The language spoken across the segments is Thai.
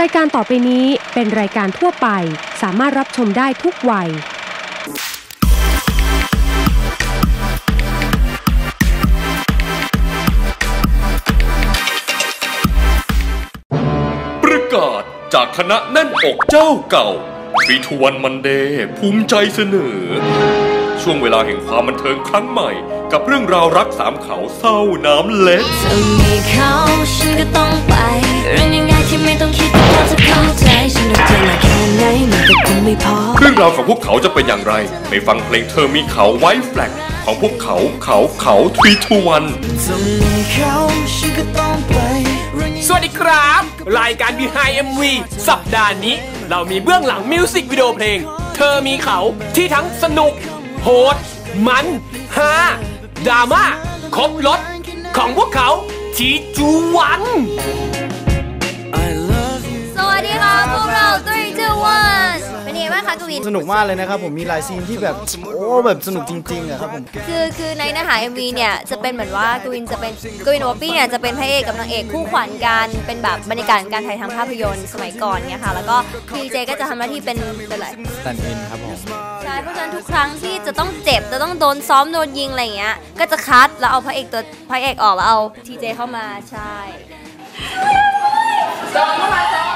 รายการต่อไปนี้เป็นรายการทั่วไป สามารถรับชมได้ทุกวัย ประกาศจากคณะแน่นอกเจ้าเก่าฟีทวันมันเดย์ภูมิใจเสนอ ช่วงเวลาแห่งความบันเทิงครั้งใหม่ กับเรื่องราวรักสามเขาเศร้าน้ำเล็กถ้ามีเขาฉันก็ต้องไปเรื่องง่ายๆที่ เรื่องราวของพวกเขาจะเป็นอย่างไร ไปฟังเพลงเธอมีเขาไว้แฟลกของพวกเขาเขาเขาทรีทูวันถ้ามีเขาฉันก็ต้องไปเรื่องง่ายๆสวัสดีครับ รายการ Behind MV สัปดาห์นี้ เรามีเบื้องหลังมิวสิกวิดีโอเพลง เธอมีเขาที่ทั้งสนุก โหด มันฮาดราม่าครบรถของพวกเขาทีจูวันสวัสดีค่ะ พวกเรา3 2 1เป็นยังไงบ้างคะกวิน สนุกมากเลยนะครับผมมีหลายซีนที่แบบโอ้แบบสนุกจริงๆอะครับผม คือคือในเนื้อหา MV เนี่ยจะเป็นเหมือนว่ากวินจะเป็นกวินโอปี้เนี่ยจะเป็นพระเอกกับนางเอกคู่ขวัญกันเป็นแบบบรรยากาศการถ่ายทำภาพยนตร์สมัยก่อนเนี่ยค่ะแล้วก็พีเจก็จะทำหน้าที่เป็นเป็นอะไรสแตนด์อินครับผมใช่เพราะฉะนั้นทุกครั้งที่จะต้องเจ็บจะต้องโดนซ้อมโดนยิงอะไรอย่างเงี้ยก็จะคัดแล้วเอาพระเอกตัวพระเอกออกแล้วเอาทีเจเข้ามาใช่มี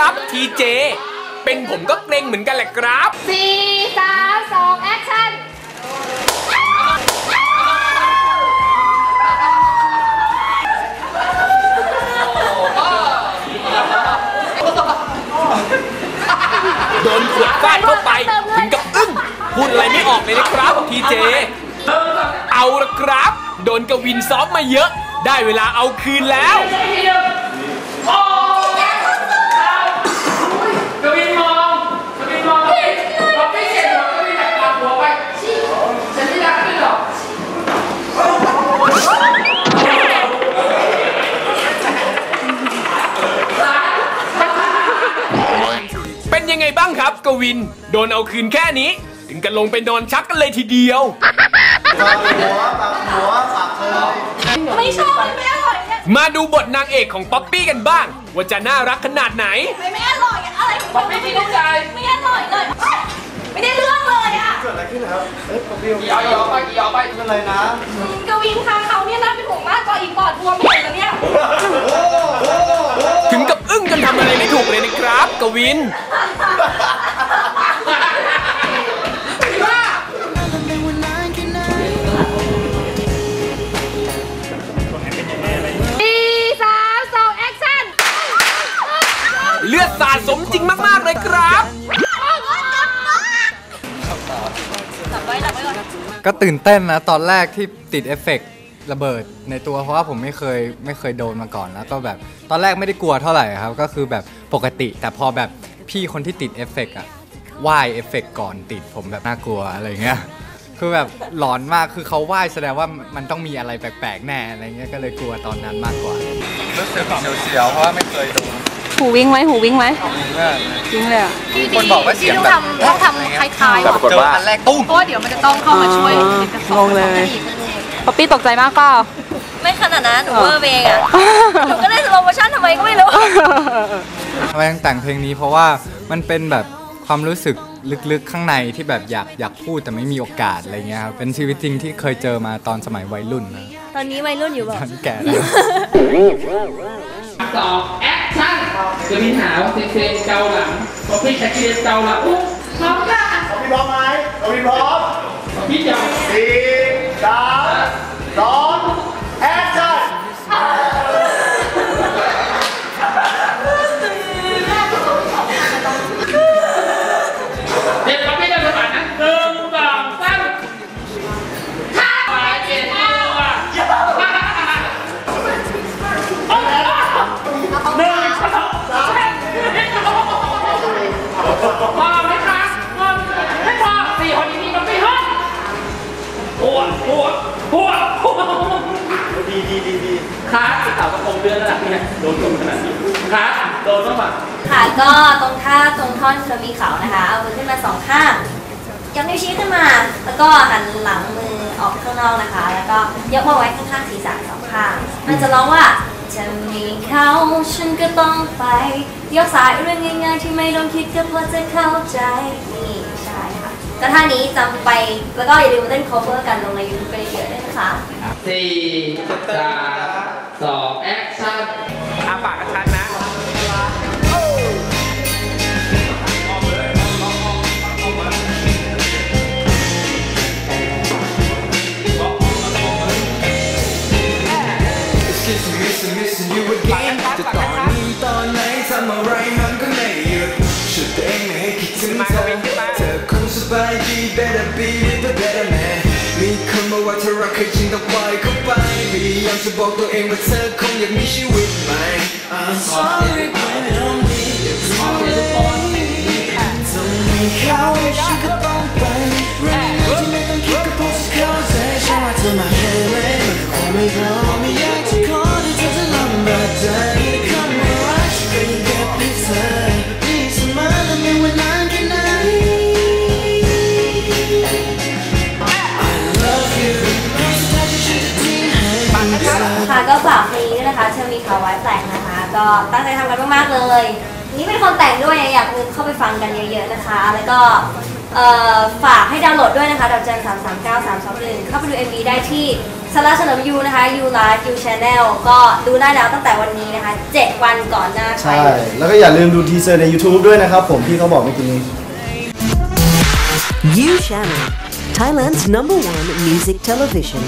ครับทีเจเป็นผมก็เกรงเหมือนกันแหละครับสี่สามสองแอคชั่นโดนขวดฟาดเข้าไปถึงกับอึ้งพูดอะไรไม่ออกเลยนะครับทีเจ เอาละครับ โดนกวินซ้อมมาเยอะ ได้เวลาเอาคืนแล้ว บ้างครับกวิน โดนเอาคืนแค่นี้ ถึงกันลงไปนอนชักกันเลยทีเดียวไม่ชอบไม่อร่อยเนี่ยมาดูบทนางเอกของป๊อปปี้กันบ้าง ว่าจะน่ารักขนาดไหน ไม่ไม่อร่อยอะอะไรของไม่ไม่เข้าใจไม่อร่อยเลยไม่ได้เรื่องเลยอะเกิดอะไรขึ้นครับเอ้ยพี่กี่เอาเอาไปกี่เอาไปเป็นอะไรนะกวินคะเขาเนี่ยน่าเป็นห่วงมากกว่าอีกปอดบวมเลยนะเนี่ยถึงกับอึ้งจนทำอะไรไม่ถูกเลยนะครับ กวินาดสมจริงมากๆเลยครับก็ตื่นเต้นนะ ตอนแรกที่ติดเอฟเฟกต์ระเบิดในตัวเพราะว่าผมไม่เคยไม่เคยโดนมาก่อนแล้วก็แบบ ตอนแรกไม่ได้กลัวเท่าไหร่ครับ ก็คือแบบปกติ แต่พอแบบพี่คนที่ติดเอฟเฟกต์อะว่ายเอฟเฟกต์ก่อนติดผมแบบน่ากลัวอะไรเงี้ยคือแบบหลอนมากคือเขาว่ายแสดงว่ามันต้องมีอะไรแปลกๆแน่อะไรเงี้ยก็เลยกลัวตอนนั้นมากกว่ารู้สึกเสียวๆเพราะว่าไม่เคยโดน หูวิ่งไหมหูวิ่งไหมจริงมากวิ่งเลยอะคนบอกว่าเสียงแบบต้องทำคล้ายๆแบบเจออันแรกตุ้มเพราะว่าเดี๋ยวมันจะต้องเข้ามาช่วยงงเลยป๊อปปี้ตกใจมากเปล่าไม่ขนาดนั้นหนูเวอร์เองอะหนูก็ได้สโลโมชั่นทำไมก็ไม่รู้ทำไมต้องแต่งเพลงนี้เพราะว่ามันเป็นแบบความรู้สึกลึกๆข้างในที่แบบอยากอยากพูดแต่ไม่มีโอกาสอะไรเงี้ยครับเป็นชีวิตจริงที่เคยเจอมาตอนสมัยวัยรุ่นนะตอนนี้วัยรุ่นอยู่แบบแก่แล้วสองแอคชั่น จะมีหาว่าเซนเกาหลังพอพี่ชักเกียเกาหลังพร้อมกันพี่พร้อมไหมพี่พร้อมพี่จะสี่สามสอง นี้โดนโดนขนาดนี้ขาโดนต้องมาค่ะก็ตรงท่าตรงท่อนเธอมีเขานะคะ เอามือขึ้นมาสองข้างยกนิ้วชี้ขึ้นมา แล้วก็หันหลังมือออกข้างนอกนะคะ แล้วก็ยกมาไว้ข้างๆศีรษะสองข้าง มันจะร้องว่าจะมีเขาฉันก็ต้องไป ยกสายเรื่องง่ายๆที่ไม่ต้องคิดก็พอจะเข้าใจนี่ใช่ค่ะก็ท่านี้จำไปแล้วก็อย่าลืมเต้น cover กันลงใน YouTube ไปเยอะๆด้วยนะคะสี่สามสองแอคชั่น จะตอนนี้ตอนไหนทำอะไรมันก็ไม่หยุดชุดตัวเองไม่ให้คิดถึงเธอเธอคงสบายดี better be with the better man มีคนมาว่าเธอรักใครจริงต้องปล่อยเขาไปพยายามจะบอกตัวเองว่าเธอคงอยากมีชีวิตใหม่ I'm sorry but I don't need it จะมีเขาฉันก็ต้องไปเรื่องที่ไม่ต้องคิดก็พอจะเข้าใจฉันว่าเธอมาแค่ไหนมันก็คงไม่พ ก็ฝากเพลงนี้ด้วยนะคะเธอมีเขาไว้แต่งนะคะ ก็ตั้งใจทำกันมากๆเลย นี่เป็นคนแต่งด้วยอยากลืมเข้าไปฟังกันเยอะๆนะคะ แล้วก็เอ่อฝากให้ดาวน์โหลดด้วยนะคะดาวจันสามสามเก้าสามสองหนึ่งเข้าไปดู MV ได้ที่สาระเฉลิมยูนะคะ You Live You Channel ก็ดูได้แล้วตั้งแต่วันนี้นะคะ7วันก่อนหน้าใครใช่ แล้วก็อย่าลืมดูทีเซอร์ใน YouTube ด้วยนะครับผมที่เขาบอกเมื่อกี้นี้ You Channel, Thailand's number one music television.